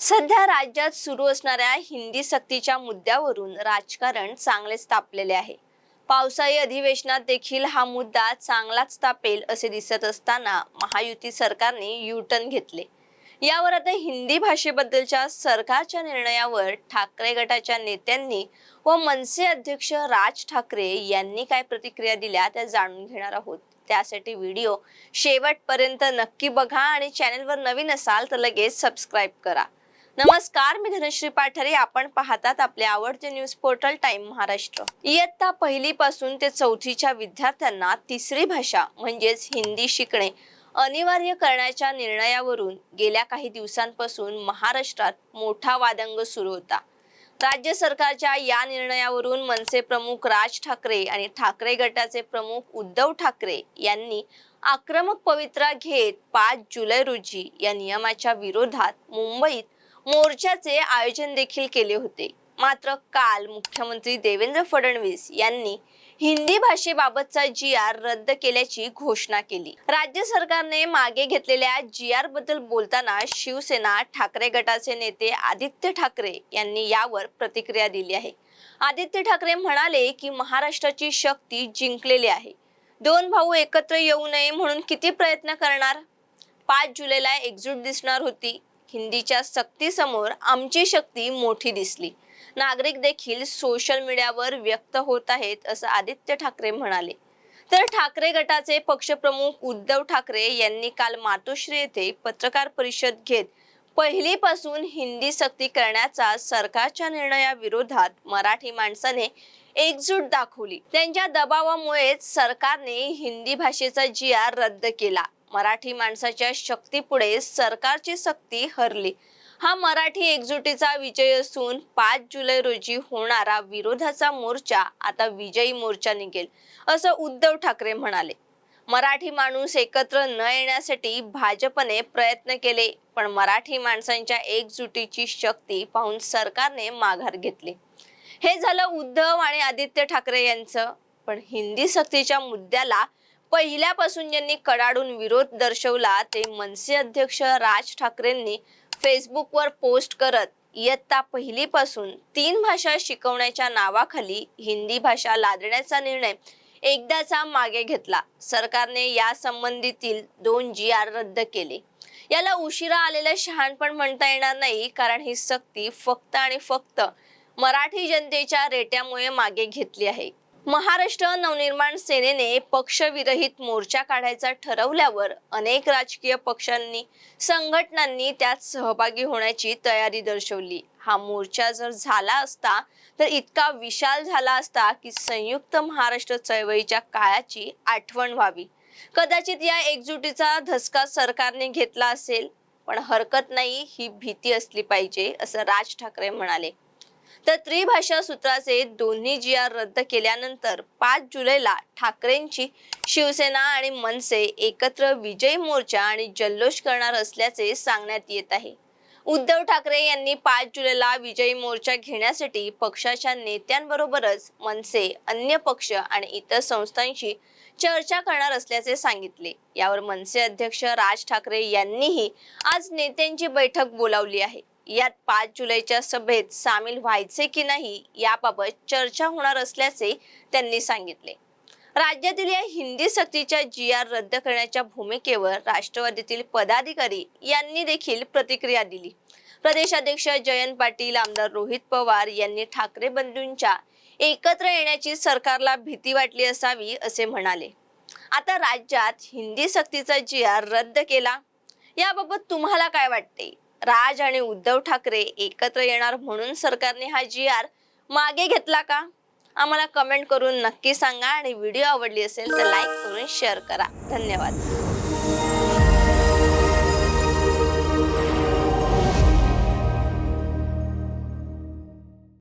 सध्या राज्यात सुरू असणाऱ्या हिंदी सक्तीच्या मुद्द्यावरून राजकारण चांगलेच तापलेले आहे. पावसाळी अधिवेशनात देखील हा मुद्दा चांगलाच तापेल असे दिसत असताना महायुती सरकारने युटर्न घेतले. यावर आता हिंदी भाषेबद्दलच्या सरकारच्या निर्णयावर ठाकरे गटाच्या नेत्यांनी व मनसे अध्यक्ष राज ठाकरे यांनी काय प्रतिक्रिया दिल्या त्या जाणून घेणार आहोत. त्यासाठी व्हिडिओ शेवटपर्यंत नक्की बघा आणि चॅनलवर नवीन असाल तर लगेच सबस्क्राईब करा. नमस्कार मी धनश्री पाठरे. आपण पाहतात आपले आवडते न्यूज पोर्टल टाइम महाराष्ट्र. इयत्ता पहिली पासून ते चौथीच्या विद्यार्थ्यांना तिसरी भाषा म्हणजेच हिंदी शिकणे अनिवार्य करण्याच्या निर्णयावरून गेल्या काही दिवसांपासून महाराष्ट्रात मोठा वादंग सुरू होता. राज्य सरकारच्या या निर्णयावरून मनसे प्रमुख राज ठाकरे आणि ठाकरे गटाचे प्रमुख उद्धव ठाकरे यांनी आक्रमक पवित्रा घेत पाच जुलै रोजी या नियमाच्या विरोधात मुंबईत मोर्चाचे आयोजन देखील केले होते. मात्र काल मुख्यमंत्री देवेंद्र फडणवीस यांनी हिंदी भाषेबाबतचा जी आर रद्द केल्याची घोषणा केली. राज्य सरकारने मागे घेतलेल्या जी आरबद्दल बोलताना शिवसेना ठाकरे गटाचे नेते आदित्य ठाकरे यांनी यावर प्रतिक्रिया दिली आहे. आदित्य ठाकरे म्हणाले की महाराष्ट्राची शक्ती जिंकलेली आहे. दोन भाऊ एकत्र येऊ नये म्हणून किती प्रयत्न करणार? पाच जुलैला एकजूट दिसणार होती. हिंदीच्या सक्तीसमोर आमची शक्ती मोठी दिसली. नागरिक देखील सोशल मीडियावर व्यक्त होत आहेत असं आदित्य ठाकरे म्हणाले. तर ठाकरे गटाचे पक्षप्रमुख उद्धव ठाकरे यांनी काल मातोश्री येथे पत्रकार परिषद घेत पहिलीपासून हिंदी सक्ती करण्याचा सरकारच्या निर्णयाविरोधात मराठी माणसाने एकजूट दाखवली. त्यांच्या दबावामुळेच सरकारने हिंदी भाषेचा जी आर रद्द केला. मराठी माणसाच्या शक्तीपुढे सरकारची सक्ती हरली. हा मराठी एकजुटीचा विजय असून पाच जुलै रोजी होणारा विरोधाचा मोर्चा आता विजयी मोर्चा निघेल असं उद्धव ठाकरे म्हणाले. मराठी माणूस एकत्र न येण्यासाठी भाजपने प्रयत्न केले पण मराठी माणसांच्या एकजुटीची शक्ती पाहून सरकारने माघार घेतली. हे झालं उद्धव आणि आदित्य ठाकरे यांचं पण हिंदी सक्तीच्या मुद्द्याला पहिल्यापासून ज्यांनी कडाडून विरोध दर्शवला ते मनसे अध्यक्ष राज ठाकरेंनी फेसबुकवर पोस्ट करत इयत्ता पहिलीपासून तीन भाषा शिकवण्याच्या नावाखाली हिंदी भाषा लादण्याचा निर्णय एकदाचा मागे घेतला. सरकारने या संबंधीतील दोन जी आर रद्द केले. याला उशिरा आलेलं शहाणपण म्हणता येणार नाही कारण ही सक्ती फक्त आणि फक्त मराठी जनतेच्या रेट्यामुळे मागे घेतली आहे. महाराष्ट्र नवनिर्माण सेनेने पक्षविरहित मोर्चा काढायचा ठरवल्यावर अनेक राजकीय पक्षांनी संघटनांनी त्यात सहभागी होण्याची तयारी दर्शवली. हा मोर्चा जर झाला असता तर इतका विशाल झाला असता की संयुक्त महाराष्ट्र चळवळीच्या काळाची आठवण व्हावी. कदाचित या एकजुटीचा धसका सरकारने घेतला असेल पण हरकत नाही ही भीती असली पाहिजे असं राज ठाकरे म्हणाले. तर त्रिभाषा सूत्राचे दोन्ही जी आर रद्द केल्यानंतर पाच जुलैला ठाकरेंची शिवसेना आणि मनसे एकत्र विजय मोर्चा आणि जल्लोष करणार असल्याचे सांगण्यात येत आहे. उद्धव ठाकरे यांनी पाच जुलैला विजयी मोर्चा घेण्यासाठी पक्षाच्या नेत्यांबरोबरच मनसे अन्य पक्ष आणि इतर संस्थांशी चर्चा करणार असल्याचे सांगितले. यावर मनसे अध्यक्ष राज ठाकरे यांनीही आज नेत्यांची बैठक बोलावली आहे. यात पाच जुलैच्या सभेत सामील व्हायचे की नाही याबाबत चर्चा होणार असल्याचे त्यांनी सांगितले. राज्यातील या हिंदी सक्तीच्या जी आर रद्द करण्याच्या भूमिकेवर राष्ट्रवादीतील पदाधिकारी यांनी देखील प्रतिक्रिया दिली. प्रदेशाध्यक्ष जयंत पाटील आमदार रोहित पवार यांनी ठाकरे बंधूंच्या एकत्र येण्याची सरकारला भीती वाटली असावी असे म्हणाले. आता राज्यात हिंदी सक्तीचा जी आर रद्द केला याबाबत तुम्हाला काय वाटते? राज आणि उद्धव ठाकरे एकत्र येणार म्हणून सरकारने हा जी आर मागे घेतला का? आम्हाला कमेंट करून नक्की सांगा आणि व्हिडिओ आवडली असेल तर लाईक करून शेअर करा. धन्यवाद.